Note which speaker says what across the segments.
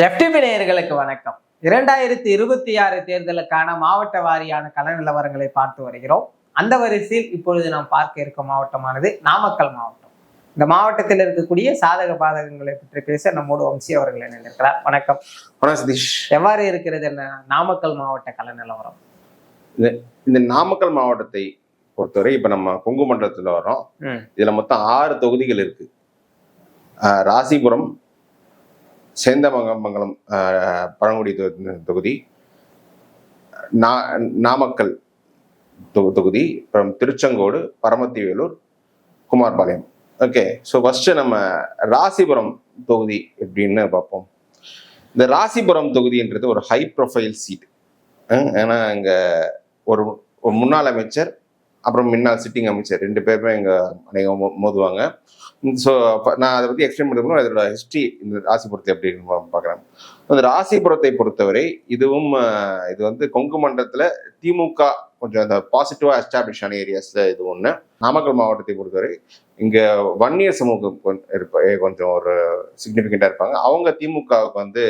Speaker 1: FTP நேயர்களுக்கு வணக்கம். இரண்டாயிரத்தி இருபத்தி ஆறு தேர்தலுக்கான மாவட்ட வாரியான கள நிலவரங்களை பார்த்து வருகிறோம். அந்த வரிசையில் இப்பொழுது நாம் பார்க்க இருக்கும் மாவட்டமானது நாமக்கல் மாவட்டம். இந்த மாவட்டத்தில் இருக்கக்கூடிய சாதக பாதகங்களை பற்றி பேச நம்மோடு வம்சி அவர்கள் இணைந்திருக்கிறார். வணக்கம்.
Speaker 2: சதீஷ்.
Speaker 1: எவ்வாறு இருக்கிறது என்ன நாமக்கல் மாவட்ட கள நிலவரம்?
Speaker 2: இந்த நாமக்கல் மாவட்டத்தை பொறுத்தவரை இப்ப நம்ம கொங்கு மண்டலத்துல வரோம். இதுல மொத்தம் ஆறு தொகுதிகள் இருக்கு. ராசிபுரம் சேந்தமங்கமங்கலம் பழங்குடி தொகுதி நா- நாமக்கல் தொகுதி அப்புறம் Tiruchengode Paramathivelur Kumarapalayam. Okay so first நம்ம ராசிபுரம் தொகுதி எப்படின்னு பார்ப்போம். இந்த ராசிபுரம் தொகுதின்றது ஒரு ஹை ப்ரொஃபைல் சீட் ஏன்னா அங்கே ஒரு ஒரு முன்னாள் அமைச்சர் அப்புறம் முன்னாள் சிட்டிங் அமைச்சர். ரெண்டு பேருமே இங்கே அநேகம் மோதுவாங்க. ஸோ நான் அதை பற்றி எக்ஸ்பிளைன் பண்ணுறதுக்கு இதோட ஹிஸ்ட்ரி இந்த ராசிபுரத்தை அப்படின்னு பார்க்குறேன் அந்த ராசிபுரத்தை பொறுத்தவரை இதுவும் இது வந்து கொங்கு மண்டலத்தில் திமுக கொஞ்சம் அந்த பாசிட்டிவாக எஸ்டாப்ளிஷ் ஆன ஏரியாஸில் இது ஒன்று நாமக்கல் மாவட்டத்தை பொறுத்தவரை இங்கே வன்னியர் சமூகம் இருப்ப கொஞ்சம் ஒரு சிக்னிஃபிகண்ட்டாக இருப்பாங்க. அவங்க திமுகவுக்கு வந்து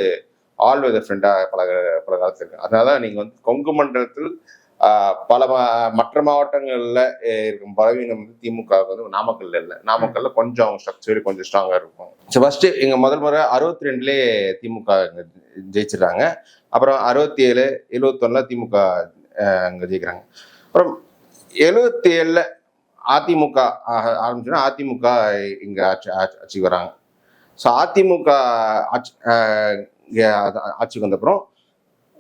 Speaker 2: ஆல் வெதர் ஃப்ரெண்டாக பல பல காலத்துல இருக்கு அதனால நீங்கள் வந்து கொங்கு மண்டலத்தில் பல மற்ற மாவட்டங்களில் இருக்கும் பலவீனம் வந்து திமுக வந்து நாமக்கல்ல இல்லை. நாமக்கல்ல கொஞ்சம் ஸ்ட்ரக்சர் கொஞ்சம் ஸ்ட்ராங்காக இருக்கும். ஸோ ஃபர்ஸ்ட் இங்க முதல் முறை அறுபத்தி ரெண்டுலேயே திமுக இங்கே ஜெயிச்சிடுறாங்க. அப்புறம் அறுபத்தி ஏழு எழுபத்தொன்னில் திமுக அங்கே ஜெயிக்கிறாங்க. அப்புறம் எழுபத்தி ஏழில் அதிமுக ஆரம்பிச்சோன்னா அதிமுக இங்கே ஆட்சி ஆட்சி- ஆட்சிக்கு வராங்க. ஸோ அதிமுக ஆட்சி ஆட்சிக்கு வந்தப்புறம்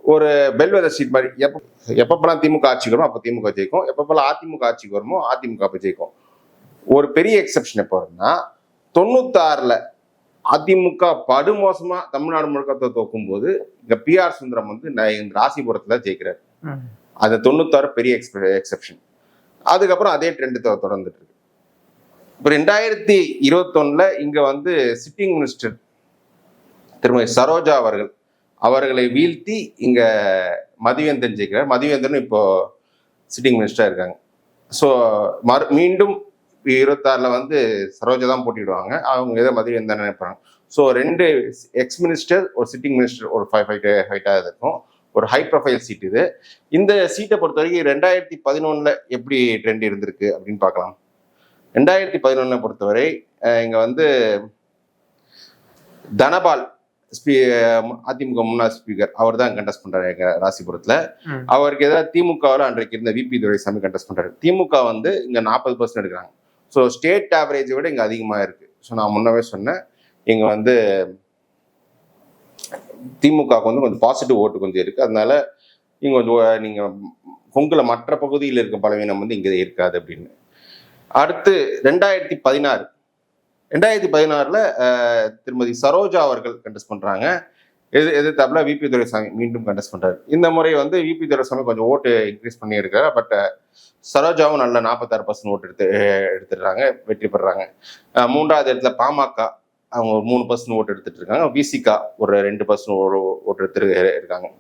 Speaker 2: ஒரு பெல்வெதர் சீட் மாதிரி எப்போ எப்பப்பெல்லாம் திமுக ஆட்சிக்கு வருமோ அப்போ திமுக ஜெயிக்கும். எப்பப்பெல்லாம் அதிமுக ஆட்சிக்கு வருமோ அதிமுக அப்போ ஜெயிக்கும். ஒரு பெரிய எக்ஸெப்ஷன் எப்போ வரும்னா தொண்ணூத்தாறுல அதிமுக படுமோசமா தமிழ்நாடு முழுக்க தோ- தோக்கும் போது இங்க பிஆர் சுந்தரம் வந்து இந்த ராசிபுரத்துல ஜெயிக்கிறார். அது தொண்ணூத்தாறு பெரிய எக்ஸெப்ஷன் அதுக்கப்புறம் அதே ட்ரெண்ட் தொடர்ந்துட்டு இருக்கு. இப்போ ரெண்டாயிரத்தி இருபத்தொன்னுல இங்க வந்து சிட்டிங் மினிஸ்டர் திருமதி சரோஜா அவர்கள் அவர்களை வீழ்த்தி இங்க மதிவேந்தன் ஜெயிக்கிறார். மதிவேந்தன் இப்போ சிட்டிங் மினிஸ்டராக இருக்காங்க. ஸோ மறு மீண்டும் இருபத்தாறில் வந்து சரோஜா தான் போட்டிடுவாங்க அவங்க எதை மதிவேந்தன் நினைப்பாங்க. ஸோ ரெண்டு எக்ஸ் மினிஸ்டர் ஒரு சிட்டிங் மினிஸ்டர் ஒரு ஃபைவ் ஃபைவ் ஃபைட்டாக இருக்கும். ஒரு ஹை ப்ரொஃபைல் சீட் இது. இந்த சீட்டை பொறுத்த வரைக்கும் ரெண்டாயிரத்தி பதினொன்றில் எப்படி ட்ரெண்ட் இருந்திருக்கு அப்படின்னு பார்க்கலாம். ரெண்டாயிரத்தி பதினொன்னை பொறுத்தவரை இங்கே வந்து தனபால் ஸ்பீ அதிமுக முன்னாள் ஸ்பீக்கர் அவர் தான் கண்டஸ்ட் பண்றாரு எங்க ராசிபுரத்துல. அவருக்கு எதிராக திமுகவில் அன்றைக்கு இருந்த விபி துரைசாமி கண்டஸ்ட் பண்றாரு. திமுக வந்து இங்க நாற்பது பர்சன்ட் எடுக்கிறாங்க. ஸோ ஸ்டேட் ஆவரேஜை விட இங்க அதிகமா இருக்கு. ஸோ நான் முன்னவே சொன்னேன். இங்க வந்து திமுக க்கு வந்து கொஞ்சம் பாசிட்டிவ் ஓட்டு கொஞ்சம் இருக்கு. அதனால இங்க கொஞ்சம் ஒ- நீங்க கொங்குல மற்ற பகுதியில் இருக்க பலவீனம் வந்து இங்க இருக்காது அப்படின்னு. அடுத்து ரெண்டாயிரத்தி பதினாறு. ரெண்டாயிரத்தி பதினாறில் திருமதி சரோஜா அவர்கள் கண்டெஸ்ட் பண்ணுறாங்க எது எதிர்த்தாப்புல விபி துரைசாமி மீண்டும் கண்டெஸ்ட் பண்ணுறாரு இந்த முறை வந்து விபி துரைசாமி கொஞ்சம் ஓட்டு இன்க்ரீஸ் பண்ணியிருக்காரு. பட் சரோஜாவும் நல்ல நாற்பத்தாறு பர்சன்ட் ஓட்டு எடுத்து எடுத்துடுறாங்க. வெற்றி பெறுறாங்க. மூன்றாவது இடத்துல பாமக அவங்க ஒரு மூணு பர்சன்ட் ஓட்டு எடுத்துட்டு இருக்காங்க விசிகா ஒரு ரெண்டு பர்சன்ட் ஓட்டு எடுத்துட்டு இருக்காங்க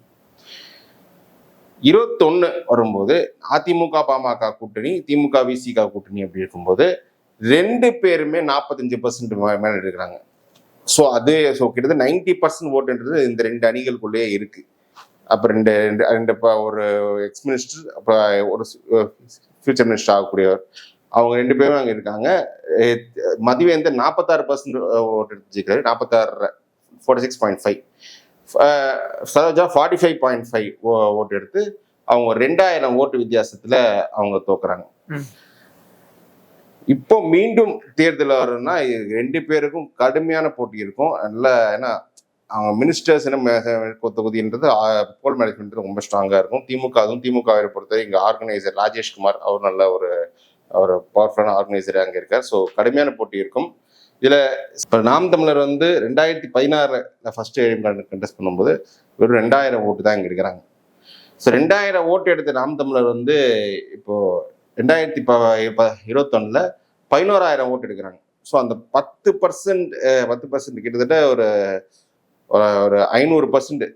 Speaker 2: இருபத்தொன்னு வரும்போது அதிமுக பாமக கூட்டணி திமுக விசிக கூட்டணி அப்படி இருக்கும்போது ரெண்டு பேருமே நாற்பத்தஞ்சு பர்சன்ட் மேலே எடுக்கிறாங்க. ஸோ அது ஸோ கிட்டத்தட்ட நைன்டி பர்சன்ட் ஓட்டுன்றது இந்த ரெண்டு அணிகளுக்குள்ளேயே இருக்கு. அப்போ ரெண்டு ரெண்டு ரெண்டு இப்போ ஒரு எக்ஸ் மினிஸ்டர் அப்போ ஒரு ஃபியூச்சர் மினிஸ்டர் ஆகக்கூடியவர். அவங்க ரெண்டு பேரும் அங்கே இருக்காங்க. எ- மதிவேந்தன் நாற்பத்தாறு பர்சன்ட் ஓட்டு எடுத்துருக்காரு. நாற்பத்தாறு forty six point five Saroja forty five point five ஓட்டு எடுத்து அவங்க ரெண்டாயிரம் ஓட்டு வித்தியாசத்தில் அவங்க தோக்குறாங்க. இப்போ மீண்டும் தேர்தல் வரும்னா ரெண்டு பேருக்கும் கடுமையான போட்டி இருக்கும். நல்ல ஏன்னா அவங்க மினிஸ்டர்ஸ் தொகுதின்றது போல் மேனேஜ்மெண்ட் ரொம்ப ஸ்ட்ராங்காக இருக்கும். திமுக அதுவும் திமுகவை பொறுத்தவரை இங்கே ஆர்கனைசர் ராஜேஷ்குமார் அவர் நல்ல ஒரு ஒரு பவர்ஃபுல்லான ஆர்கனைசர் அங்கே இருக்கார். ஸோ கடுமையான போட்டி இருக்கும். இதில் இப்போ நாம் தமிழர் வந்து ரெண்டாயிரத்தி பதினாறில் ஃபர்ஸ்ட் கண்டெஸ்ட் பண்ணும்போது வெறும் ரெண்டாயிரம் ஓட்டு தான் இங்கே எடுக்கிறாங்க. ஸோ ரெண்டாயிரம் ஓட்டு எடுத்த நாம் தமிழர் வந்து இப்போது ரெண்டாயிரத்தி ப இருபத்தொன்னுல பதினோராயிரம் ஓட்டு எடுக்கிறாங்க. ஸோ அந்த பத்து பர்சன்ட் பத்து பர்சன்ட் கிட்டத்தட்ட ஒரு ஒரு- ஐநூறு பர்சன்ட்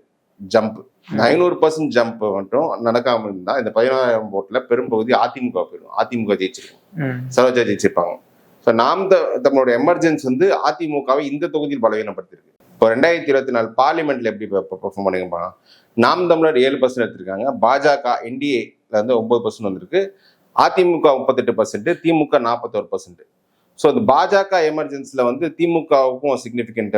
Speaker 2: ஜம்ப் ஐநூறு பர்சன்ட் ஜம்ப் மட்டும் நடக்காம இருந்தா இந்த பதினாயிரம் ஓட்டுல பெரும்பகுதி அதிமுக போயிடும். அதிமுக ஜெயிச்சிருக்கும். சரோஜா ஜெயிச்சிருப்பாங்க. ஸோ நாம் த- நம்மளோட எமர்ஜென்சி வந்து அதிமுகவை இந்த தொகுதியில் பலவீனப்படுத்திருக்கு இப்போ ரெண்டாயிரத்தி இருபத்தி நாலு பார்லிமெண்ட்ல எப்படி பெர்ஃபார்ம் பண்ணிருப்பாங்க நாம் தமிழர் ஏழு பர்சன்ட் எடுத்திருக்காங்க. பாஜக என்டிஏல வந்து ஒன்பது பர்சன்ட் வந்திருக்கு. அதிமுக முப்பத்தெட்டு பர்சன்ட் திமுக நாற்பத்தோரு பர்சன்ட் ஸோ அது பாஜக எமர்ஜென்சியில் வந்து திமுகவுக்கும் சிக்னிஃபிகண்ட்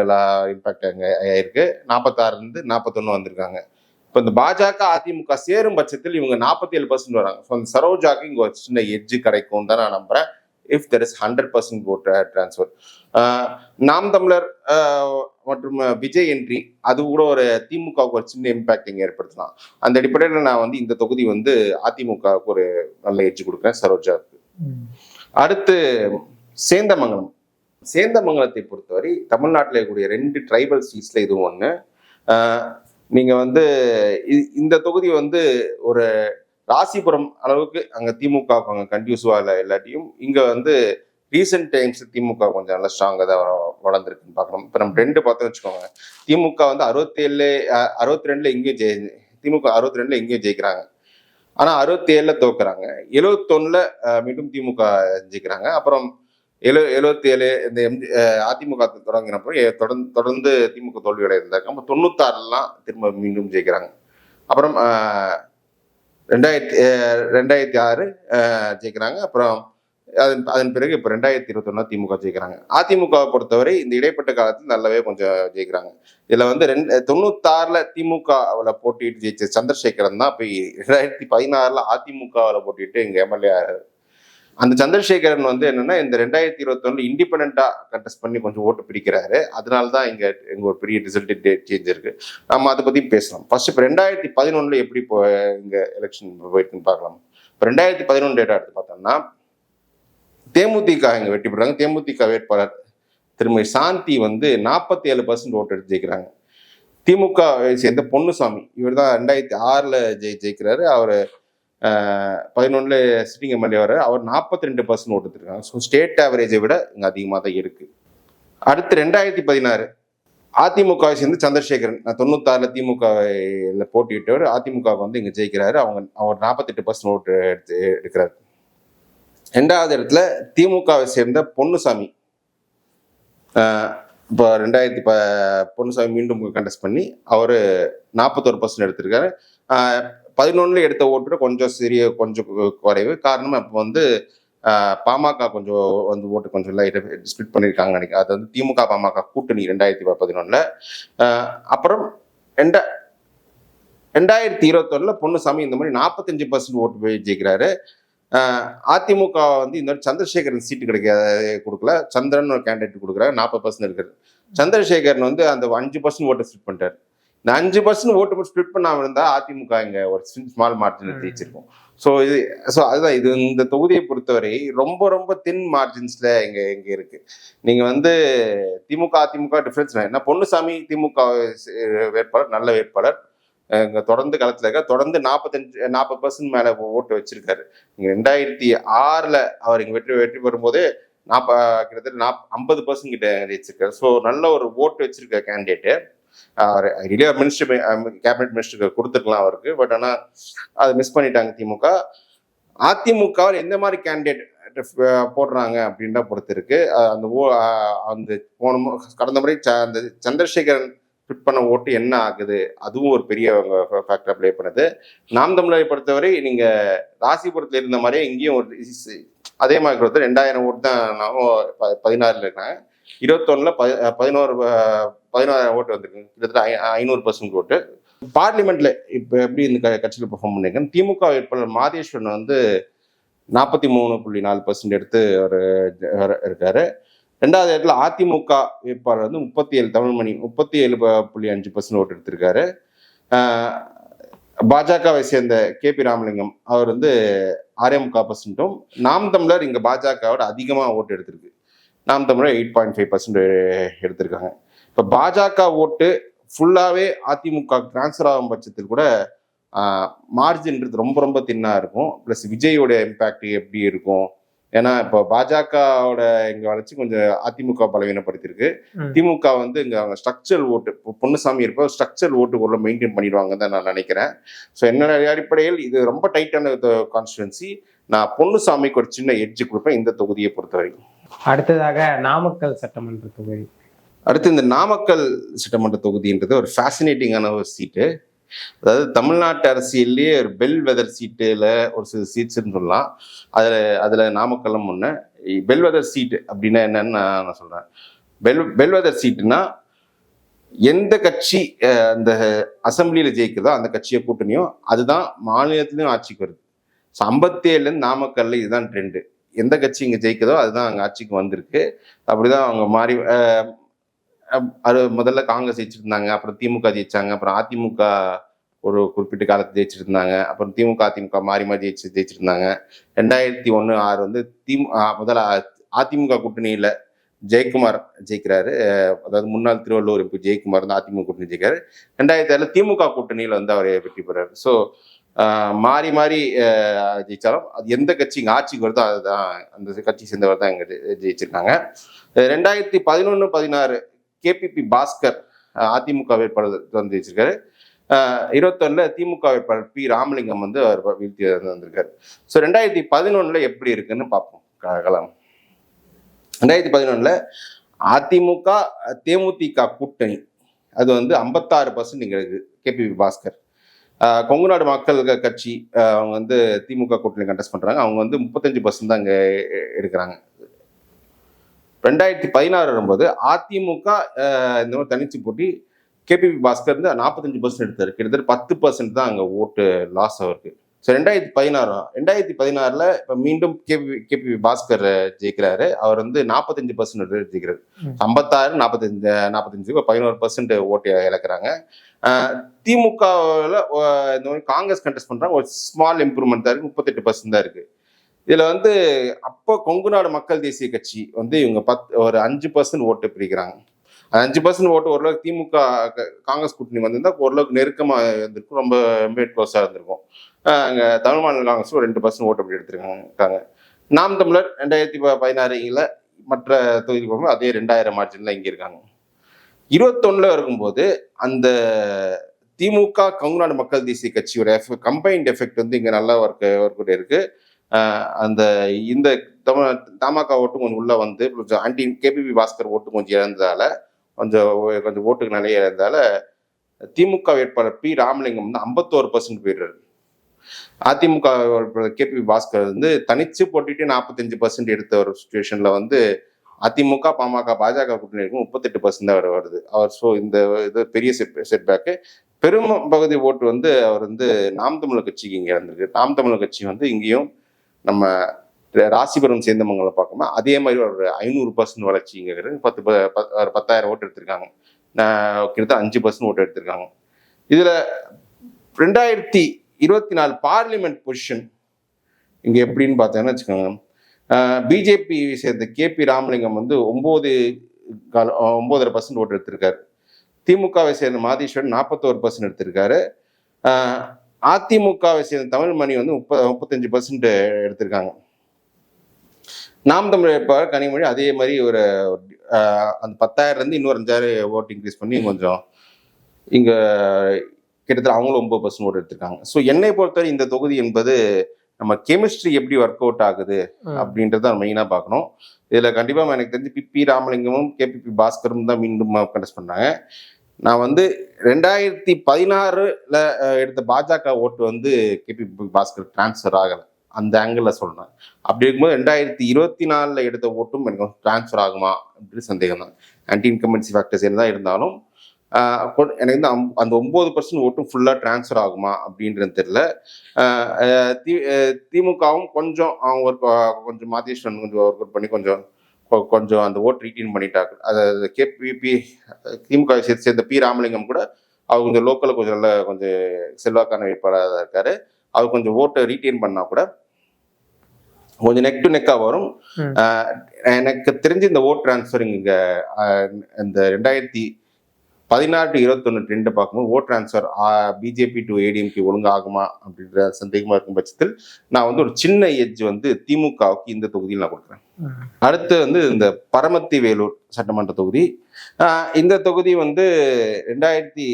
Speaker 2: இம்பாக்ட் அங்கே ஆயிருக்கு. நாற்பத்தாறுலேருந்து நாற்பத்தொன்று வந்திருக்காங்க. இப்போ இந்த பாஜக அதிமுக சேரும் பட்சத்தில் இவங்க நாற்பத்தி ஏழு பர்சன்ட் வராங்க. ஸோ அந்த சரோஜாக்கு இங்கே ஒரு சின்ன எட்ஜு கிடைக்கும் தான் நான் நம்புகிறேன் if there is hundred percent vote transfer Naam Tamilar மற்றும் விஜய் என்ட்ரி அது கூட ஒரு திமுகவுக்கு ஒரு சின்ன இம்பாக்ட் இங்கே ஏற்படுத்தலாம். அந்த அடிப்படையில் நான் வந்து இந்த தொகுதி வந்து அதிமுகவுக்கு ஒரு நல்ல எட்ஜ் கொடுக்குறேன் சரோஜாவுக்கு. அடுத்து சேந்தமங்கலம். சேந்தமங்கலத்தை பொறுத்தவரை தமிழ்நாட்டில் இருக்கக்கூடிய ரெண்டு ட்ரைபல் சீட்ஸ்ல இதுவும் ஒன்று நீங்க வந்து இந்த தொகுதி வந்து ஒரு ராசிபுரம் அளவுக்கு அங்கே திமுக க்கு அங்க இல்லை இல்லாட்டியும் இங்கே வந்து ரீசெண்ட் டைம்ஸ் திமுக கொஞ்சம் நல்லா ஸ்ட்ராங்காக தான் வளர்ந்துருக்குன்னு பார்க்கணும். இப்போ நம்ம ரெண்டு பார்த்தோம் வச்சுக்கோங்க. திமுக வந்து அறுபத்தேழு அறுபத்தி ரெண்டில் இங்கேயும் ஜெயி திமுக அறுபத்தி ரெண்டில் இங்கேயும் ஜெயிக்கிறாங்க. ஆனால் அறுபத்தி ஏழுல தோக்குறாங்க. எழுவத்தொன்னுல மீண்டும் திமுக ஜெயிக்கிறாங்க. அப்புறம் எழு எழுபத்தி ஏழு இந்த எம்ஜி அதிமுக தொடங்கினப்போ தொடர்ந்து தொடர்ந்து திமுக தோல்வியோட இருந்தாங்க அப்போ தொண்ணூத்தாறுலாம் திரும்ப மீண்டும் ஜெயிக்கிறாங்க. அப்புறம் ரெண்டாயிரத்தி ரெண்டாயிரத்தி ஆறு ஜெயிக்கிறாங்க. அப்புறம் அதன் அதன் பிறகு இப்போ ரெண்டாயிரத்தி இருபத்தொன்னா திமுக ஜெயிக்கிறாங்க. அதிமுகவை பொறுத்தவரை இந்த இடைப்பட்ட காலத்தில் நல்லாவே கொஞ்சம் ஜெயிக்கிறாங்க. இதில் வந்து ரெண்டு தொண்ணூத்தாறில் திமுகவில் போட்டிட்டு ஜெயிச்ச சந்திரசேகரன் தான். போய் ரெண்டாயிரத்தி பதினாறில் அதிமுகவில் போட்டிட்டு எங்கள் எம்எல்ஏ அந்த சந்திரசேகரன் வந்து என்னன்னா இந்த ரெண்டாயிரத்தி இருபத்தொன்னு இண்டிபெண்டா கண்டெஸ்ட் பண்ணி கொஞ்சம் ஓட்டு பிடிக்கிறாரு. அதனால தான் இங்க இங்க ஒரு பெரிய ரிசல்ட் சேஞ்ச் இருக்கு. நம்ம அதை பத்தி பேசலாம். ஃபர்ஸ்ட் இப்போ ரெண்டாயிரத்தி பதினொன்னுல எப்படி இப்போ இங்க எலெக்ஷன் போயிருக்குன்னு பார்க்கலாம். இப்போ ரெண்டாயிரத்தி பதினொன்று டேட்டா எடுத்து பார்த்தோம்னா தேமுதிக இங்க வெற்றி பெறாங்க தேமுதிக வேட்பாளர் திருமதி சாந்தி வந்து நாற்பத்தி ஏழு பர்சன்ட் ஓட்டு எடுத்து ஜெயிக்கிறாங்க. திமுக சேர்ந்த பொன்னுசாமி இவர் தான் ரெண்டாயிரத்தி ஆறில் ஜெயி ஜெயிக்கிறாரு. அவர் பதினொன்னுல சிட்டிங் எம்எல்ஏ வர அவர் நாற்பத்தி ரெண்டு பர்சன்ட் ஓட்டு எடுத்திருக்காங்க. ஸோ ஸ்டேட் ஆவரேஜை விட இங்கே அதிகமாக தான் இருக்குது அடுத்து ரெண்டாயிரத்தி பதினாறு அதிமுகவை சேர்ந்து சந்திரசேகரன் நான் தொண்ணூத்தாறில் திமுக போட்டியிட்டவர் அதிமுக வந்து இங்கே ஜெயிக்கிறாரு. அவங்க அவர் நாற்பத்தெட்டு பர்சன்ட் ஓட்டு எடுத்து எடுக்கிறாரு. ரெண்டாவது இடத்துல திமுகவை சேர்ந்த பொன்னுசாமி இப்போ ரெண்டாயிரத்தி ப பொன்னுசாமி மீண்டும் கண்டெஸ்ட் பண்ணி அவர் நாற்பத்தோரு பர்சன்ட் எடுத்திருக்காரு. பதினொன்னுல எடுத்த ஓட்டு கொஞ்சம் சிறிய கொஞ்சம் குறைவு. காரணம் அப்போ வந்து பாமக கொஞ்சம் வந்து ஓட்டு கொஞ்சம் லைட்டாக ஸ்பிட் பண்ணியிருக்காங்க நினைக்கிறேன். அது வந்து திமுக பாமக கூட்டணி ரெண்டாயிரத்தி பதினொன்னுல. அப்புறம் ரெண்டா ரெண்டாயிரத்தி பொண்ணு பொன்னுசாமி இந்த மாதிரி நாற்பத்தஞ்சு பர்சன்ட் ஓட்டு போய் ஜெயிக்கிறாரு. அதிமுக வந்து இந்த மாதிரி சந்திரசேகரன் சீட்டு கிடைக்க கொடுக்கல. சந்திரன் ஒரு கேண்டிடேட் கொடுக்குறாரு. நாற்பது பர்சன்ட் இருக்கிறது. சந்திரசேகரன் வந்து அந்த அஞ்சு பர்சன்ட் ஓட்டை ஸ்பிட் பண்ணிட்டாரு. இந்த அஞ்சு பர்சன்ட் ஓட்டு ஸ்பிட் பண்ணாம இருந்தா அதிமுக இங்க ஒரு ஸ்மால் மார்ஜின்
Speaker 1: ம்.
Speaker 2: ஜெயிச்சிருக்கும். ஸோ இது ஸோ அதுதான் இது இந்த தொகுதியை பொறுத்தவரை ரொம்ப ரொம்ப தின் மார்ஜின்ஸ்ல இங்க இங்க இருக்கு. நீங்க வந்து திமுக அதிமுக டிஃபரன்ஸ் என்ன பொன்னுசாமி திமுக வேட்பாளர் நல்ல வேட்பாளர். இங்க தொடர்ந்து களத்துல இருக்க தொடர்ந்து நாற்பத்தஞ்சு நாற்பது பர்சன்ட் மேல ஓட்டு வச்சிருக்காரு. இங்க ரெண்டாயிரத்தி ஆறுல அவர் இங்க வெற்றி வெற்றி பெறும்போது நாப்ப கிட்டத்தட்ட நாப் ஐம்பது பர்சன்ட் கிட்ட ஜெயிச்சிருக்காரு. ஸோ நல்ல ஒரு ஓட்டு வச்சிருக்க கேண்டிடேட்டு ரிலே மினிஸ்டர் கேபினெட் மினிஸ்டருக்கு கொடுத்துருக்கலாம் அவருக்கு. பட் ஆனால் அதை மிஸ் பண்ணிட்டாங்க திமுக. அதிமுகவில் எந்த மாதிரி கேண்டிடேட் போடுறாங்க அப்படின்ற பொறுத்து இருக்கு அந்த ஓ அந்த போன மு- கடந்த முறை ச- அந்த சந்திரசேகரன் ஃபிட் பண்ண ஓட்டு என்ன ஆகுது? அதுவும் ஒரு பெரிய ஃபேக்டர் ப்ளே பண்ணுது. நாம் தமிழரை பொறுத்தவரை நீங்க ராசிபுரத்துல இருந்த மாதிரியே இங்கேயும் ஒரு அதே மாதிரி கொடுத்து ரெண்டாயிரம் ஓட்டு தான் நான் ப- பதினாறுல இருக்கேன் இருபத்தொன்னுல பதி பதினோரு பதினோராயிரம் ஓட்டு வந்திருக்கு. கிட்டத்தட்ட ஐ- ஐநூறு பர்சன்ட் ஓட்டு. பார்லிமெண்ட்ல இப்போ எப்படி இந்த க- கட்சியில் பெர்ஃபார்ம் பண்ணிருக்கேன் திமுக வேட்பாளர் மாதேஸ்வரன் வந்து நாற்பத்தி மூணு புள்ளி நாலு பர்சன்ட் எடுத்து அவர் இருக்காரு. ரெண்டாவது இடத்துல அதிமுக வேட்பாளர் வந்து முப்பத்தி ஏழு தமிழ்மணி முப்பத்தி ஏழு ப- புள்ளி அஞ்சு பர்சன்ட் ஓட்டு எடுத்திருக்காரு. பாஜகவை சேர்ந்த கே பி ராமலிங்கம் அவர் வந்து ஆறே முக்கால் பர்சன்ட்டும் நாம் தமிழர் இங்கே பாஜகவோட அதிகமாக ஓட்டு எடுத்திருக்கு. நாம் தமிழர் எயிட் பாயிண்ட் ஃபைவ் பர்சன்ட் எடுத்திருக்காங்க. இப்போ பாஜக ஓட்டு ஃபுல்லாகவே அதிமுக டிரான்ஸ்ஃபர் ஆகும் பட்சத்தில் கூட மார்ஜின்றது ரொம்ப ரொம்ப தின்னா இருக்கும். ப்ளஸ் விஜயோட இம்பேக்ட் எப்படி இருக்கும்? ஏன்னா இப்போ பாஜகவோட இங்க வளர்ச்சி கொஞ்சம் அதிமுக பலவீனப்படுத்தியிருக்கு.
Speaker 1: ம்.
Speaker 2: திமுக வந்து இங்க அவங்க ஸ்ட்ரக்சரல் ஓட்டு இப்போ பொன்னுசாமி இருப்போ ஸ்ட்ரக்சரல் ஓட்டு உள்ள மெயின்டைன் பண்ணிடுவாங்க தான் நான் நினைக்கிறேன். ஸோ என்னோட அடிப்படையில் இது ரொம்ப டைட்டான கான்ஸ்டுவன்சி நான் பொன்னுசாமிக்கு ஒரு சின்ன எட்ஜ் கொடுப்பேன் இந்த தொகுதியை பொறுத்த வரைக்கும்
Speaker 1: அடுத்ததாக நாமக்கல் சட்டமன்ற தொகுதி.
Speaker 2: அடுத்து இந்த நாமக்கல் சட்டமன்ற தொகுதின்றது ஒரு ஃபேசினேட்டிங்கான ஒரு சீட்டு அதாவது தமிழ்நாட்டு அரசியல்லையே ஒரு பெல் வெதர் சீட்டுல ஒரு சில சீட்ஸ்ன்னு சொல்லலாம். அதில் அதில் நாமக்கல்லும் ஒன்று பெல் வெதர் சீட்டு அப்படின்னா என்னன்னு நான் நான் சொல்கிறேன் பெல் பெல் வெதர் சீட்டுனா எந்த கட்சி அந்த அசம்பிளியில் ஜெயிக்குதோ அந்த கட்சியை கூட்டணியோ அதுதான் மாநிலத்திலையும் ஆட்சிக்கு வருது. ஸோ ஐம்பத்தேழுலேருந்து நாமக்கல்ல இதுதான் ட்ரெண்டு எந்த கட்சி இங்கே ஜெயிக்குதோ அதுதான் அங்கே ஆட்சிக்கு வந்திருக்கு. அப்படிதான் அவங்க மாறி அது முதல்ல காங்கிரஸ் ஜெயிச்சிருந்தாங்க அப்புறம் திமுக ஜெயிச்சாங்க அப்புறம் அதிமுக ஒரு குறிப்பிட்ட காலத்தை ஜெயிச்சிருந்தாங்க அப்புறம் திமுக அதிமுக மாறி மாறி ஜெயிச்சு ஜெயிச்சிருந்தாங்க. ரெண்டாயிரத்தி ஒன்று ஆறு வந்து திமு முதல்ல அதிமுக கூட்டணியில் ஜெயக்குமார் ஜெயிக்கிறாரு. அதாவது முன்னாள் திருவள்ளூர் எம்பி ஜெயக்குமார் வந்து அதிமுக கூட்டணி ஜெயிக்கிறாரு. ரெண்டாயிரத்தி ஆறில் திமுக கூட்டணியில் வந்து அவர் வெற்றி பெறாரு. ஸோ மாறி மாறி ஜெயித்தாலும் ஜெயிச்சாலும் அது எந்த கட்சி இங்கே ஆட்சிக்கு வருதோ அதுதான் அந்த கட்சி சேர்ந்தவர் தான் இங்கே ஜெயிச்சிருக்காங்க. ரெண்டாயிரத்தி பதினொன்று பதினாறு கேபிபி பாஸ்கர் அதிமுக வேட்பாளர் வந்து வச்சிருக்காரு. அஹ், இருபத்தொன்னுல திமுக வேட்பாளர் பி. ராமலிங்கம் வந்து அவர் வீழ்த்தி வந்து வந்திருக்காரு. ஸோ ரெண்டாயிரத்தி பதினொன்னுல எப்படி இருக்குன்னு பார்ப்போம். க- கலாம். ரெண்டாயிரத்தி பதினொன்னுல அதிமுக தேமுதிக கூட்டணி. அது வந்து ஐம்பத்தாறு பர்சன்ட் இங்கே இருக்குது கேபிபி பாஸ்கர். கொங்குநாடு கொங்கு நாடு மக்கள் கட்சி அவங்க வந்து திமுக கூட்டணி கண்டஸ்ட் பண்ணுறாங்க அவங்க வந்து முப்பத்தஞ்சு பர்சன்ட் தான் அங்கே எடுக்கிறாங்க. ரெண்டாயிரத்தி பதினாறு வரும்போது அதிமுக இந்த மாதிரி தனிச்சு போட்டி கேபிபி பாஸ்கர் வந்து நாற்பத்தஞ்சு பர்சன்ட் எடுத்தாரு. கிட்டத்தட்ட பத்து பர்சன்ட் தான் அங்கே ஓட்டு லாஸ் அவருக்கு ஸோ ரெண்டாயிரத்தி பதினாறு ரெண்டாயிரத்தி பதினாறுல இப்போ மீண்டும் கேபி கேபி பாஸ்கர் ஜெயிக்கிறாரு. அவர் வந்து நாற்பத்தஞ்சு பர்சன்ட் ஜெயிக்கிறாரு. ஐம்பத்தாறு நாற்பத்தஞ்சு நாற்பத்தஞ்சு பதினோரு பர்சன்ட் ஓட்டு இழக்கிறாங்க. திமுகவில் இந்த மாதிரி காங்கிரஸ் கண்டெஸ்ட் பண்றாங்க. ஒரு ஸ்மால் இம்ப்ரூவ்மெண்ட் தான் இருக்கு. முப்பத்தெட்டு பர்சன்ட் தான் இருக்கு. இதுல வந்து அப்போ கொங்கு நாடு மக்கள் தேசிய கட்சி வந்து இவங்க பத் ஒரு அஞ்சு பர்சன்ட் ஓட்டு பிரிக்கிறாங்க. அஞ்சு பர்சன்ட் ஓட்டு ஓரளவுக்கு திமுக காங்கிரஸ் கூட்டணி வந்திருந்தா ஓரளவுக்கு நெருக்கமா இருந்திருக்கும். ரொம்ப மேட் க்ளோஸா இருந்திருக்கும். அங்கே அங்க தமிழ் மாநில காங்கிரஸ் ஒரு ரெண்டு பர்சன்ட் ஓட்டு அப்படி எடுத்திருக்காங்க. நாம் தமிழர் ரெண்டாயிரத்தி ப- பதினாறுல மற்ற தொகுதி போகும்போது அதே ரெண்டாயிரம் மார்ஜின்ல இங்க இருக்காங்க. இருபத்தொன்னுல இருக்கும்போது அந்த திமுக கொங்குநாடு மக்கள் தேசிய கட்சியோட கம்பைன்ட் எஃபெக்ட் வந்து இங்க நல்லா ஒர்க் ஒர்க் இருக்கு. அந்த இந்த தம தமாக ஓட்டு கொஞ்சம் உள்ள வந்து கொஞ்சம் ஆன்டி கேபிபி பாஸ்கர் ஓட்டு கொஞ்சம் இழந்ததால கொஞ்சம் கொஞ்சம் ஓட்டுக்கு நிறைய இழந்தால திமுக வேட்பாளர் பி ராமலிங்கம் வந்து ஐம்பத்தோரு பர்சன்ட் போயிடுறாரு. அதிமுக வேட்பாளர் கேபி பாஸ்கர் வந்து தனிச்சு போட்டுட்டு நாற்பத்தஞ்சு பர்சன்ட் எடுத்த ஒரு சுச்சுவேஷன்ல வந்து அதிமுக பாமக பாஜக கூட்டணி இருக்கும் முப்பத்தெட்டு பர்சன்ட் தான் வருது. அவர் ஸோ இந்த இது பெரிய செட் செட்பேக்கு பெரும் பகுதி ஓட்டு வந்து அவர் வந்து நாம் தமிழர் கட்சிக்கு இங்கே இறந்திருக்கு. நாம் தமிழர் கட்சி வந்து இங்கேயும் நம்ம ராசிபுரம் சேர்ந்தவங்களை பார்க்கும்போது அதே மாதிரி ஒரு ஐநூறு பர்சன்ட் வளர்ச்சிங்கிறது பத்து ப- ஒரு பத்தாயிரம் ஓட்டு எடுத்திருக்காங்க. கிட்டத்தட்ட அஞ்சு பர்சன்ட் ஓட்டு எடுத்திருக்காங்க. இதில் ரெண்டாயிரத்தி இருபத்தி நாலு பார்லிமெண்ட் பொசிஷன் இங்கே எப்படின்னு பார்த்தீங்கன்னா வச்சுக்கோங்க. பிஜேபி சேர்ந்த கே பி ராமலிங்கம் வந்து ஒம்பது கால ஒம்போதரை பர்சன்ட் ஓட்டு எடுத்திருக்காரு. திமுகவை சேர்ந்த மாதீஸ்வரன் நாற்பத்தோரு பர்சன்ட் எடுத்திருக்காரு. அதிமுகவை சேர்ந்த தமிழ்மணி வந்து முப்ப முப்பத்தஞ்சு பர்சன்ட் எடுத்திருக்காங்க. நாம் தமிழ் வேட்பாளர் கனிமொழி அதே மாதிரி ஒரு அந்த பத்தாயிரம் இருந்து இன்னொரு அஞ்சாயிரம் ஓட்டு இன்க்ரீஸ் பண்ணி கொஞ்சம் இங்க கிட்டத்தட்ட அவங்களும் ஒன்பது பர்சன்ட் ஓட்டு எடுத்திருக்காங்க. ஸோ என்னை பொறுத்தவரை இந்த தொகுதி என்பது நம்ம கெமிஸ்ட்ரி எப்படி ஒர்க் அவுட் ஆகுது அப்படின்றத மெயினாக பார்க்கணும். இதில் கண்டிப்பாக எனக்கு தெரிஞ்சு பிபி ராமலிங்கமும் கேபிபி பாஸ்கரும் தான் மீண்டும் கண்டெஸ்ட் பண்ணாங்க நான் வந்து ரெண்டாயிரத்தி பதினாறுல எடுத்த பாஜக ஓட்டு வந்து கேபி பாஸ்கர் டிரான்ஸ்ஃபர் ஆகலை. அந்த ஆங்கிளில் சொல்கிறேன் அப்படி இருக்கும்போது ரெண்டாயிரத்தி இருபத்தி நாலில் எடுத்த ஓட்டும் எனக்கு டிரான்ஸ்ஃபர் ஆகுமா அப்படின்னு சந்தேகம் தான். ஆன்டி இன்கம்பன்சி ஃபேக்டர்ஸ் தான் இருந்தாலும் எனக்கு வந்து அம்- அந்த ஒம்பது பர்சன்ட் ஓட்டும் ஃபுல்லாக டிரான்ஸ்ஃபர் ஆகுமா அப்படின்றது தெரில தி- திமுகவும் கொஞ்சம் அவங்க ஒர்க் கொஞ்சம் மாதேஸ்வரன் கொஞ்சம் ஒர்க் அவுட் பண்ணி கொஞ்சம் கொ- கொஞ்சம் அந்த ஓட் ரீட்டைன் பண்ணிட்டாங்க. அதாவது கேபிபி திமுக சேர்ந்த பி ராமலிங்கம் கூட அவர் கொஞ்சம் லோக்கலில் கொஞ்சம் நல்ல கொஞ்சம் செல்வாக்கான வேட்பாளராக இருக்காரு. அவர் கொஞ்சம் ஓட்டை ரீட்டைன் பண்ணா கூட கொஞ்சம் நெக் டு நெக்காக வரும். எனக்கு தெரிஞ்சு இந்த ஓட் டிரான்ஸ்ஃபரிங் இங்க இந்த ரெண்டாயிரத்தி பதினாறு டு இருபத்தொன்னு ட்ரெண்டை பார்க்கும்போது vote transfer BJP to ADMK ஒழுங்காகுமா அப்படின்ற சந்தேகமா இருக்கும் பட்சத்தில் நான் வந்து ஒரு சின்ன எட்ஜ் வந்து திமுகவுக்கு இந்த தொகுதியில் நான் கொடுக்குறேன். அடுத்து வந்து இந்த பரமத்தி வேலூர் சட்டமன்ற தொகுதி. இந்த தொகுதி வந்து ரெண்டாயிரத்தி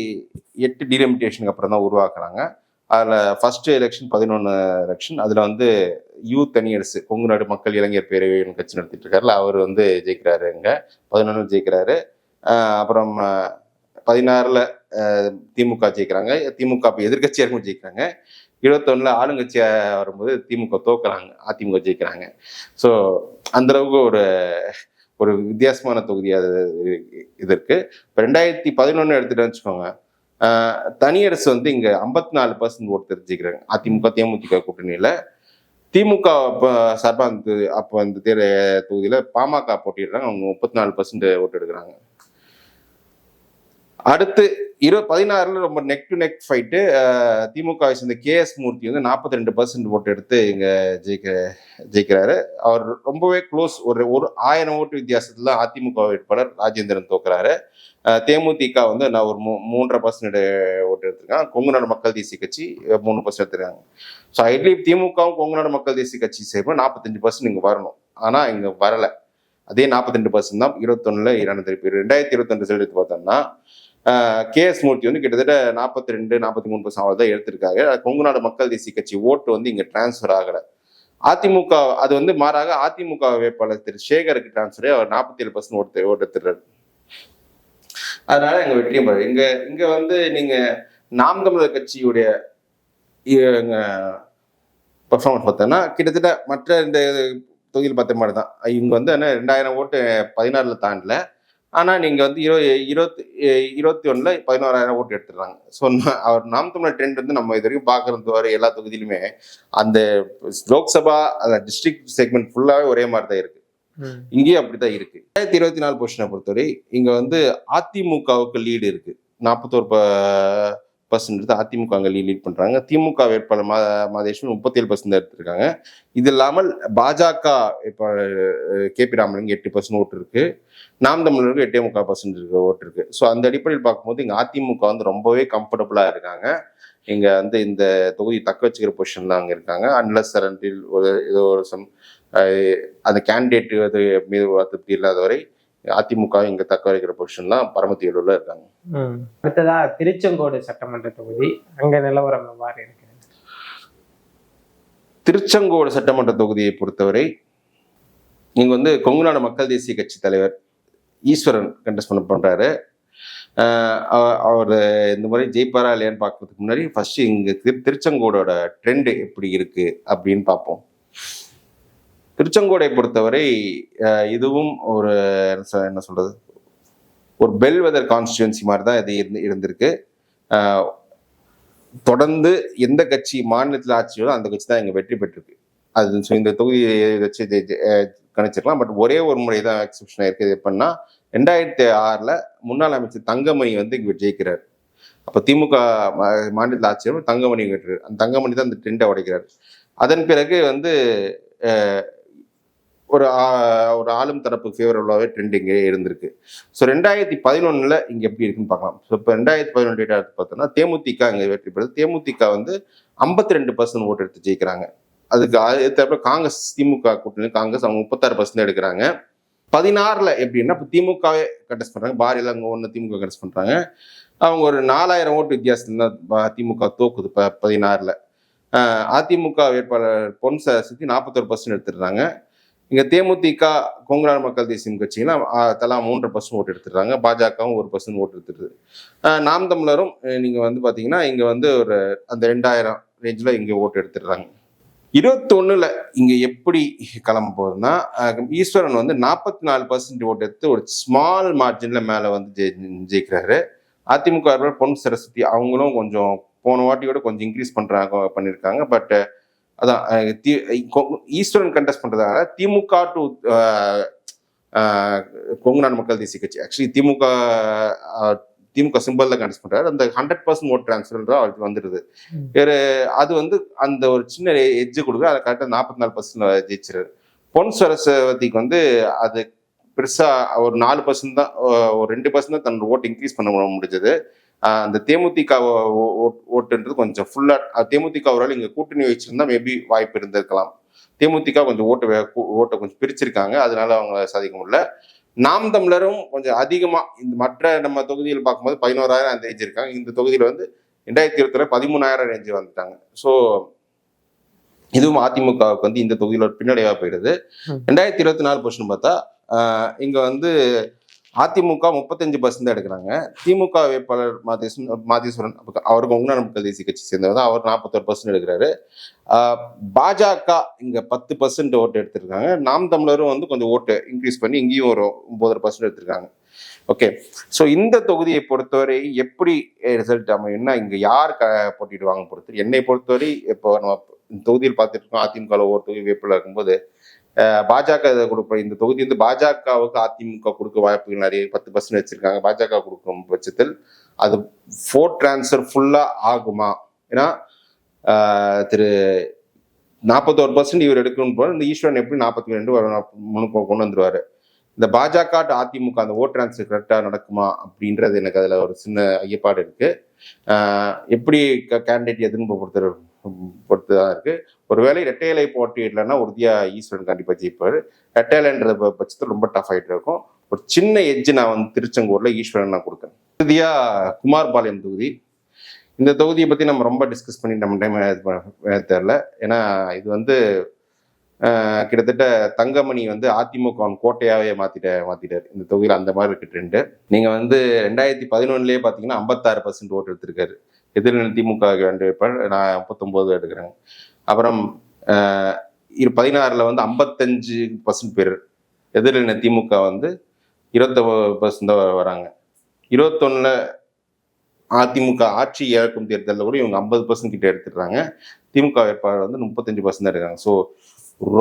Speaker 2: எட்டு டிலிமிட்டேஷனுக்கு அப்புறம் தான் உருவாக்குறாங்க. அதில் ஃபர்ஸ்ட் எலெக்ஷன் பதினொன்று எலெக்ஷன் அதில் வந்து யூத் தனியரசு கொங்கு நாடு மக்கள் இளைஞர் பேரவை கட்சி நடத்திட்டு இருக்காருல அவர் வந்து ஜெயிக்கிறாரு இங்க. பதினொன்று ஜெயிக்கிறாரு. அப்புறம் பதினாறில் திமுக ஜெயிக்கிறாங்க. திமுக இப்போ எதிர்கட்சியாக இருக்கும் ஜெயிக்கிறாங்க. இருபத்தொன்னில் ஆளுங்கட்சியாக வரும்போது திமுக தோக்குறாங்க. அதிமுக ஜெயிக்கிறாங்க. ஸோ அந்தளவுக்கு ஒரு ஒரு வித்தியாசமான தொகுதி அது இது இருக்குது இப்போ ரெண்டாயிரத்தி பதினொன்று எடுத்துட்டு வச்சுக்கோங்க. தனியரசு வந்து இங்கே ஐம்பத்தி நாலு பர்சன்ட் ஓட்டு தெரிஞ்சுக்கிறாங்க அதிமுக தேமுதிக கூட்டணியில். திமுக இப்போ சார்பா அந்த அப்போ அந்த தேர் தொகுதியில் பாமக போட்டிடுறாங்க அவங்க முப்பத்தி நாலு பர்சன்ட் ஓட்டு எடுக்கிறாங்க. அடுத்து இரு பதினாறுல ரொம்ப neck to neck fight DMK சேர்ந்த கே எஸ் மூர்த்தி வந்து நாற்பத்தி ரெண்டு பர்சன்ட் ஓட்டு எடுத்து இங்க ஜெயிக்க ஜெயிக்கிறாரு. அவர் ரொம்பவே க்ளோஸ் ஒரு ஒரு ஆயிரம் ஓட்டு வித்தியாசத்துல அதிமுக வேட்பாளர் ராஜேந்திரன் தோக்குறாரு. தேமுதிக வந்து நான் ஒரு மூ மூன்றரை பர்சன்ட் ஓட்டு எடுத்திருக்காங்க. கொங்கு நாடு மக்கள் தேசிய கட்சி மூணு பர்சன்ட் எடுத்திருக்காங்க. ஸோ ஐட்லி திமுகவும் கொங்கு நாடு மக்கள் தேசிய கட்சி சேர்ப்பு நாற்பத்தஞ்சு பர்சன்ட் இங்கே வரணும். ஆனால் இங்கே வரலை. அதே நாற்பத்தெண்டு பர்சன்ட் தான் இருபத்தொன்னுல இரண்டு திருப்பி ரெண்டாயிரத்தி இருபத்தொன்று ரிசல்ட் எடுத்து பார்த்தோம்னா கே எஸ் மூர்த்தி வந்து கிட்டத்தட்ட நாற்பத்தி ரெண்டு நாற்பத்தி மூணு பர்சன்ட் தான் எடுத்திருக்காங்க கொங்கு நாடு மக்கள் தேசிய கட்சி ஓட்டு வந்து இங்கே டிரான்ஸ்ஃபர் ஆகலை. அதிமுக அது வந்து மாறாக அதிமுக வேட்பாளர் திரு சேகருக்கு டிரான்ஸ்ஃபர் அவர் நாற்பத்தி ஏழு பர்சன்ட் ஓட்டு ஓட்டு எடுத்துறாரு அதனால எங்க வெற்றியும் பாரு. இங்க இங்க வந்து நீங்க நாம் தமிழர் கட்சியுடைய பர்ஃபார்மன்ஸ் பார்த்தோன்னா கிட்டத்தட்ட மற்ற இந்த தொகுதியில் பார்த்த மாதிரி தான். இவங்க வந்து என்ன ரெண்டாயிரம் ஓட்டு பதினாறில் தாண்டல. ஆனா நீங்க வந்து இரு இருபத்தி இருபத்தி ஒண்ணுல பதினோராயிரம் ஓட்டு எடுத்துடுறாங்க. ஸோ அவர் நாம் தமிழர் ட்ரெண்ட் வந்து நம்ம இது வரைக்கும் பார்க்கறது வரை எல்லா தொகுதியிலுமே அந்த லோக்சபா அந்த டிஸ்ட்ரிக்ட் செக்மெண்ட் ஃபுல்லாவே ஒரே மாதிரி தான் இருக்கு.
Speaker 1: ம்.
Speaker 2: இங்கேயும் அப்படித்தான் இருக்கு. ரெண்டாயிரத்தி இருபத்தி நாலு பொசிஷனை பொறுத்தவரை இங்க வந்து அதிமுகவுக்கு லீடு இருக்கு. நாற்பத்தோரு பர்சன்ட் எடுத்து அதிமுக அங்கே லீட் பண்ணுறாங்க திமுக வேட்பாளர் மா மாதேஸ்வரன் முப்பத்தேழு பர்சன்ட் எடுத்திருக்காங்க. இது இல்லாமல் பாஜக இப்போ கே பி ராமலிங்க எட்டு பர்சன்ட் ஓட்டு இருக்கு. நாம் தமிழருக்கு எட்டே முக்கால் பர்சன்ட் இருக்கு ஓட்டு இருக்கு. ஸோ அந்த அடிப்படையில் பார்க்கும்போது இங்கே அதிமுக வந்து ரொம்பவே கம்ஃபர்டபுளாக இருக்காங்க. இங்கே வந்து இந்த தொகுதி தக்க வச்சுக்கிற பொஷன்லாம் அங்கே இருக்காங்க. அன்லஸ் சரண்டில் ஒரு ஏதோ ஒரு சம் அந்த கேண்டிடேட் அது மீது திருப்தி இல்லாத வரை அதிமுக இங்க தக்க வைக்கிற பொசிஷன்லாம் பரமத்தியூர்ல இருக்காங்க.
Speaker 1: ம். அடுத்ததா திருச்செங்கோடு சட்டமன்ற தொகுதி அங்க நிலவரம் எவ்வாறு இருக்கு
Speaker 2: திருச்செங்கோடு சட்டமன்ற தொகுதியை பொறுத்தவரை இங்க வந்து கொங்குநாடு மக்கள் தேசிய கட்சி தலைவர் ஈஸ்வரன் கண்டெஸ்ட் பண்ண பண்றாரு. அவர் இந்த முறை ஜெயிப்பாரா இல்லையான்னு பார்க்கறதுக்கு முன்னாடி ஃபர்ஸ்ட் இங்க திரு- திருச்செங்கோடோட ட்ரெண்ட் எப்படி இருக்கு அப்படின்னு பார்ப்போம். திருச்செங்கோடை பொறுத்தவரை இதுவும் ஒரு என்ன சொல்றது? ஒரு பெல் வெதர் கான்ஸ்டியூன்சி மாதிரி தான் இது இருந்து இருந்திருக்கு. தொடர்ந்து எந்த கட்சி மாநிலத்தில் ஆட்சியோ அந்த கட்சி தான் இங்கே வெற்றி பெற்றிருக்கு. அது இந்த தொகுதியை வச்சு கணிச்சிருக்கலாம். பட் ஒரே ஒரு முறை தான் எக்ஸப்ஷன் இருக்குது எப்படின்னா ரெண்டாயிரத்தி ஆறில் முன்னாள் அமைச்சர் தங்கமணி வந்து இங்கே ஜெயிக்கிறார். அப்போ திமுக மாநிலத்தில் மாநில ஆட்சியர் தங்கமணி வெட்டுறாரு அந்த தங்கமணி தான் அந்த ட்ரெண்டை உடைக்கிறார். அதன் பிறகு வந்து ஒரு ஒரு ஆளும் தரப்பு ஃபேவரபுளாகவே ட்ரெண்டிங்கே இருந்திருக்கு. ஸோ ரெண்டாயிரத்தி பதினொன்றில் இங்கே எப்படி இருக்குன்னு பார்க்கலாம். ஸோ இப்போ ரெண்டாயிரத்தி பதினொன்று டேட்டா பார்த்தோம்னா தேமுதிக இங்கே வெற்றி பெறுது. தேமுதிக வந்து ஐம்பத்தி ரெண்டு பர்சன்ட் ஓட்டு எடுத்து ஜெயிக்கிறாங்க. அதுக்கு அதுக்கப்புறம் காங்கிரஸ் திமுக கூட்டணி காங்கிரஸ் அவங்க முப்பத்தாறு பர்சன்ட் எடுக்கிறாங்க. பதினாறில் எப்படின்னா இப்போ திமுகவே கண்டெஸ்ட் பண்ணுறாங்க பாரியில் அங்கே ஒன்று திமுக கண்டெஸ்ட் பண்ணுறாங்க அவங்க ஒரு நாலாயிரம் ஓட்டு வித்தியாசத்தில் தான் திமுக தோக்குது இப்போ பதினாறில். அதிமுக வேட்பாளர் பொன் சுற்றி நாற்பத்தொரு பர்சன்ட் எடுத்துடுறாங்க இங்கே தேமுதிக கொங்குநாடு மக்கள் தேசியம் கட்சியில தலா மூன்று பர்சன்ட் ஓட்டு எடுத்துடுறாங்க. பாஜகவும் ஒரு பர்சன்ட் ஓட்டு எடுத்துடுது. நாம் தமிழரும் நீங்கள் வந்து பார்த்தீங்கன்னா இங்கே வந்து ஒரு அந்த ரெண்டாயிரம் ரேஞ்சில் இங்கே ஓட்டு எடுத்துடுறாங்க. இருபத்தொன்னுல இங்கே எப்படி கிளம்ப போகுதுன்னா ஈஸ்வரன் வந்து நாற்பத்தி நாலு பர்சன்ட் ஓட்டு எடுத்து ஒரு ஸ்மால் மார்ஜினில் மேலே வந்து ஜெயி- ஜெயிக்கிறாரு. அதிமுக பொன் சரஸ்வதி அவங்களும் கொஞ்சம் போன வாட்டியோட கொஞ்சம் இன்க்ரீஸ் பண்ணுறாங்க பண்ணியிருக்காங்க பட் அதான் ஈஸ்வரன் கண்டெஸ்ட் பண்றதால திமுக to Kongunadu Makkal Desiya Katchi. Actually DMK DMK simple தான் கண்டெஸ்ட் பண்றாரு. அந்த ஹண்ட்ரட் பர்சன்ட் ஓட் டிரான்ஸ்ஃபர் தான் அவருக்கு வந்துருது.
Speaker 1: ம்.
Speaker 2: வேறு அது வந்து அந்த ஒரு சின்ன எட்ஜு கொடுக்க அதை கரெக்டாக நாற்பத்தி நாலு பர்சன்ட் ஜெயிச்சிருது. பொன் சரஸ்வதிக்கு வந்து அது பெருசா ஒரு நாலு பர்சன்ட் தான் ஒரு ரெண்டு பர்சன்ட் தான் தன்னோட ஓட்டு இன்க்ரீஸ் பண்ண முடிஞ்சது. அந்த தேமுதிக ஓட்டுன்றது கொஞ்சம் ஃபுல்லா தேமுதிக ஒரு இங்க கூட்டணி வச்சிருந்தா மேபி வாய்ப்பு இருந்திருக்கலாம். தேமுதிக கொஞ்சம் ஓட்டு ஓட்டை கொஞ்சம் பிரிச்சிருக்காங்க. அதனால அவங்க சாதிக்க முடியல. நாம் தமிழரும் கொஞ்சம் அதிகமா இந்த மற்ற நம்ம தொகுதியில் பார்க்கும்போது பதினோராயிரம் அந்த இருக்காங்க. இந்த தொகுதியில வந்து ரெண்டாயிரத்தி இருபத்துல பதிமூணாயிரம் ரேஞ்சு வந்துட்டாங்க. ஸோ இதுவும் அதிமுகவுக்கு வந்து இந்த தொகுதியில ஒரு பின்னடைவா போயிடுது. ரெண்டாயிரத்தி இருபத்தி நாலு பொசிஷன் பார்த்தா இங்க வந்து அதிமுக முப்பத்தஞ்சு பர்சன்ட் எடுக்கிறாங்க. திமுக வேட்பாளர் மாதேஸ்வரன் மாதேஸ்வரன் அவருக்கு உங்க மக்கள் தேசிய கட்சி சேர்ந்தவர் தான். அவர் நாற்பத்தொரு பர்சன்ட் எடுக்கிறாரு. பாஜக இங்க பத்து பர்சன்ட் ஓட்டு எடுத்திருக்காங்க. நாம் தமிழரும் வந்து கொஞ்சம் ஓட்டு இன்க்ரீஸ் பண்ணி இங்கேயும் ஒரு ஒன்பதரை பர்சன்ட் எடுத்திருக்காங்க. ஓகே ஸோ இந்த தொகுதியை பொறுத்தவரை எப்படி ரிசல்ட் அமையும்னா இங்க யார் க போட்டிடுவாங்க பொறுத்து என்னை பொறுத்தவரை இப்போ நம்ம தொகுதியில் பார்த்துட்டு இருக்கோம். அதிமுக ஒவ்வொரு தொகுதி வேட்பாளர் இருக்கும்போது பாஜக இதை கொடுப்ப இந்த தொகுதி வந்து பாஜகவுக்கு அதிமுக கொடுக்க வாய்ப்புகள் நிறைய பத்து பர்சன்ட் வச்சிருக்காங்க. பாஜக கொடுக்கும் பட்சத்தில் அது ஃபோர் டிரான்ஸ்ஃபர் ஃபுல்லா ஆகுமா? ஏன்னா திரு நாற்பத்தோரு பர்சன்ட் இவர் எடுக்கணும் போல இந்த ஈஸ்வரன் எப்படி நாற்பத்தி ரெண்டு மூணு கொண்டு வந்துருவாரு. இந்த பாஜக டு அதிமுக அந்த ஓட் டிரான்ஸ்ஃபர் கரெக்டாக நடக்குமா அப்படின்றது எனக்கு அதில் ஒரு சின்ன ஐயப்பாடு இருக்குது எப்படி கேண்டிடேட் எதுன்னு பொறுத்தவரை பொறுத்து தான் இருக்கு. ஒருவேளை ரெட்டையலை போட்டியிடலன்னா உறுதியா ஈஸ்வரன் கண்டிப்பா ஜெயிப்பாரு. ரெட்டையலைன்ற பட்சத்தில் ரொம்ப டஃப் ஆயிட்டு இருக்கும். ஒரு சின்ன எட்ஜ் நான் வந்து திருச்செங்கூர்ல ஈஸ்வரன் நான் கொடுக்கேன் இறுதியா குமார்பாளையம் தொகுதி. இந்த தொகுதியை பத்தி நம்ம ரொம்ப டிஸ்கஸ் பண்ணி நம்ம டைம் தெரில ஏன்னா இது வந்து கிட்டத்தட்ட தங்கமணி வந்து அதிமுக கோட்டையாவே மாத்திட்ட மாத்திட்டாரு. இந்த தொகுதியில் அந்த மாதிரி இருக்கு ட்ரெண்டு நீங்க வந்து ரெண்டாயிரத்தி பதினொன்னுலேயே பாத்தீங்கன்னா ஐம்பத்தாறு பர்சன்ட் ஓட்டு எடுத்திருக்காரு. எதிர்நிலை திமுக ரெண்டு வேட்பாளர் நான் முப்பத்தொம்போது எடுக்கிறேன். அப்புறம் இரு பதினாறில் வந்து ஐம்பத்தஞ்சு பர்சன்ட் பேர் எதிர்நிலை திமுக வந்து இருபத்த பர்சன்ட் தான் வராங்க. இருபத்தொன்னில் அதிமுக ஆட்சி இழக்கும் தேர்தலில் கூட இவங்க ஐம்பது பர்சன்ட் கிட்ட எடுத்துடுறாங்க. திமுக வேட்பாளர் வந்து முப்பத்தஞ்சு பர்சன்ட் இருக்காங்க ஸோ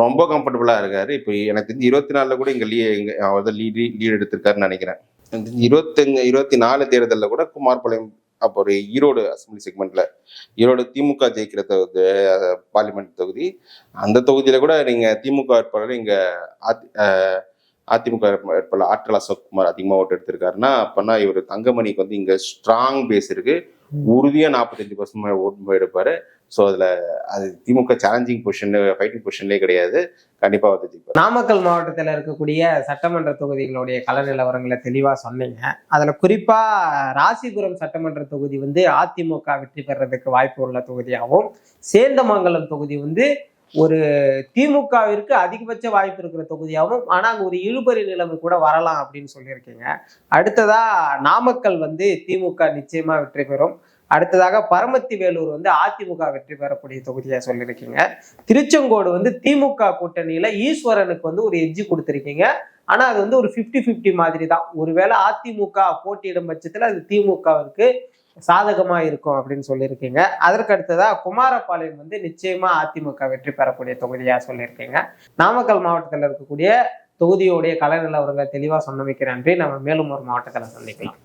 Speaker 2: ரொம்ப கம்ஃபர்டபுளாக இருக்காரு. இப்போ எனக்கு தெரிஞ்சு இருபத்தி நாலில் கூட இங்கே லீ எங்கள் அவர் தான் லீட் லீட் எடுத்திருக்காருன்னு நினைக்கிறேன். எனக்கு இருபத்தஞ்சு இருபத்தி நாலு தேர்தலில் கூட குமார்பாளையம் அப்போ ஒரு ஈரோடு அசம்பிளி செக்மெண்ட்ல ஈரோடு திமுக ஜெயிக்கிற தொகுதி பார்லிமெண்ட் தொகுதி அந்த தொகுதியில கூட நீங்க திமுக வேட்பாளர் இங்க அதிமுக வேட்பாளர் ஆற்றல் அசோக் குமார் அதிகமாக ஓட்டு எடுத்திருக்காருன்னா அப்பன்னா இவர் தங்கமணிக்கு வந்து இங்க ஸ்ட்ராங் பேஸ் இருக்கு. உறுதியா நாற்பத்தஞ்சு பர்சன்ட் ஓட்டு எடுப்பாரு. ஸோ அதில் அது திமுக சேலஞ்சிங் பொசிஷன் ஃபைட்டிங் பொசிஷன்லேயே கிடையாது. கண்டிப்பாக வந்து ஜெயிப்பார்
Speaker 1: நாமக்கல் மாவட்டத்தில் இருக்கக்கூடிய சட்டமன்ற தொகுதிகளுடைய கள நிலவரங்களை தெளிவாக சொன்னீங்க. அதில் குறிப்பாக ராசிபுரம் சட்டமன்ற தொகுதி வந்து அதிமுக வெற்றி பெறதுக்கு வாய்ப்பு உள்ள தொகுதியாகவும் சேந்தமங்கலம் தொகுதி வந்து ஒரு திமுகவிற்கு அதிகபட்ச வாய்ப்பு இருக்கிற தொகுதியாகவும் ஆனால் அங்கே ஒரு இழுபறி நிலைமை கூட வரலாம் அப்படின்னு சொல்லியிருக்கீங்க. அடுத்ததா நாமக்கல் வந்து திமுக நிச்சயமா வெற்றி பெறும். அடுத்ததாக பரமத்தி வேலூர் வந்து அதிமுக வெற்றி பெறக்கூடிய தொகுதியா சொல்லியிருக்கீங்க. திருச்செங்கோடு வந்து திமுக கூட்டணியில ஈஸ்வரனுக்கு வந்து ஒரு எஜ்ஜி கொடுத்துருக்கீங்க. ஆனா அது வந்து ஒரு 50 50 மாதிரி தான் ஒருவேளை அதிமுக போட்டியிடும் பட்சத்துல அது திமுகவிற்கு சாதகமா இருக்கும் அப்படின்னு சொல்லியிருக்கீங்க. அதற்கு அடுத்ததா குமாரபாளையம் வந்து நிச்சயமா அதிமுக வெற்றி பெறக்கூடிய தொகுதியா சொல்லியிருக்கீங்க. நாமக்கல் மாவட்டத்தில் இருக்கக்கூடிய தொகுதியோடைய கலை நிலவரங்களை தெளிவா சொன்னமைக்கு நன்றி. நம்ம மேலும் ஒரு மாவட்டத்தில் சந்திக்கலாம்.